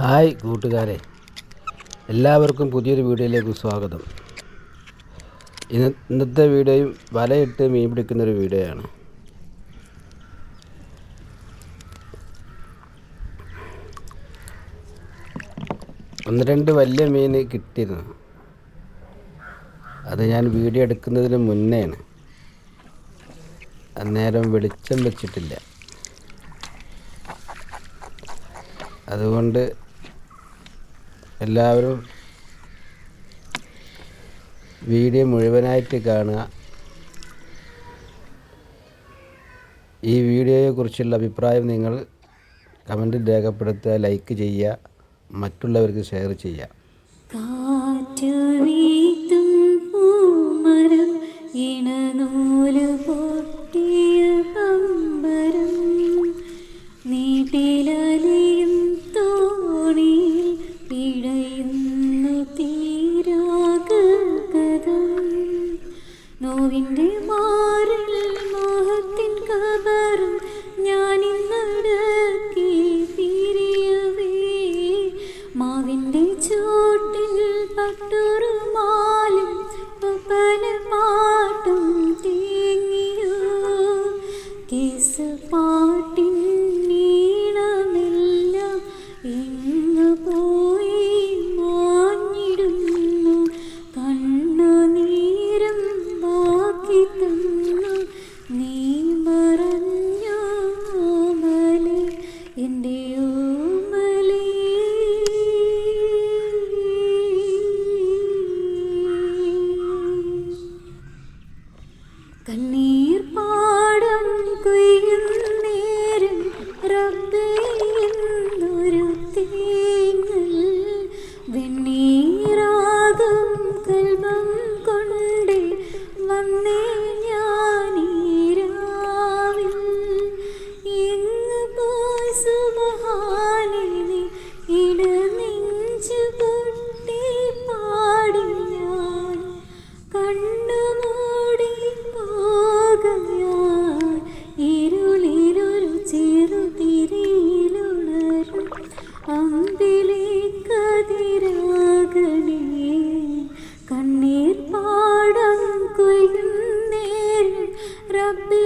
Hi കൂട്ടുകാരെ. എല്ലാവർക്കും പുതിയൊരു വീഡിയോയിലേക്ക് സ്വാഗതം. ഇന്ന് ഇന്നത്തെ വീഡിയോയും വലയിട്ട് മീൻ പിടിക്കുന്നൊരു വീഡിയോയാണ്. ഒന്ന് രണ്ട് വലിയ മീൻ കിട്ടിയിരുന്നു. അത് ഞാൻ വീഡിയോ എടുക്കുന്നതിന് മുന്നേയാണ്. അന്നേരം വെളിച്ചം വെച്ചിട്ടില്ല. അതുകൊണ്ട് എല്ലാവരും വീഡിയോ മുഴുവനായിട്ട് കാണുക. ഈ വീഡിയോയെക്കുറിച്ചുള്ള അഭിപ്രായം നിങ്ങൾ കമന്റിൽ രേഖപ്പെടുത്തുക ലൈക്ക് ചെയ്യുക മറ്റുള്ളവർക്ക് ഷെയർ ചെയ്യുക. നോവിന്റെ മാറിൽ മോഹത്തിൻ കബറും ഞാനിന്നടക്കി പിരിയവേ. മാവിന്റെ ചോട്ടിൽ പട്ടുറുമാലും ഒപ്പന പാട്ടും തേങ്ങിയോ. കേസ് പാട്ടിൻ കണ്ണീർ പാടം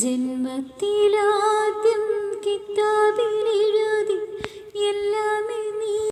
ജന്മത്തിലാദ്യം കിതാബിലെ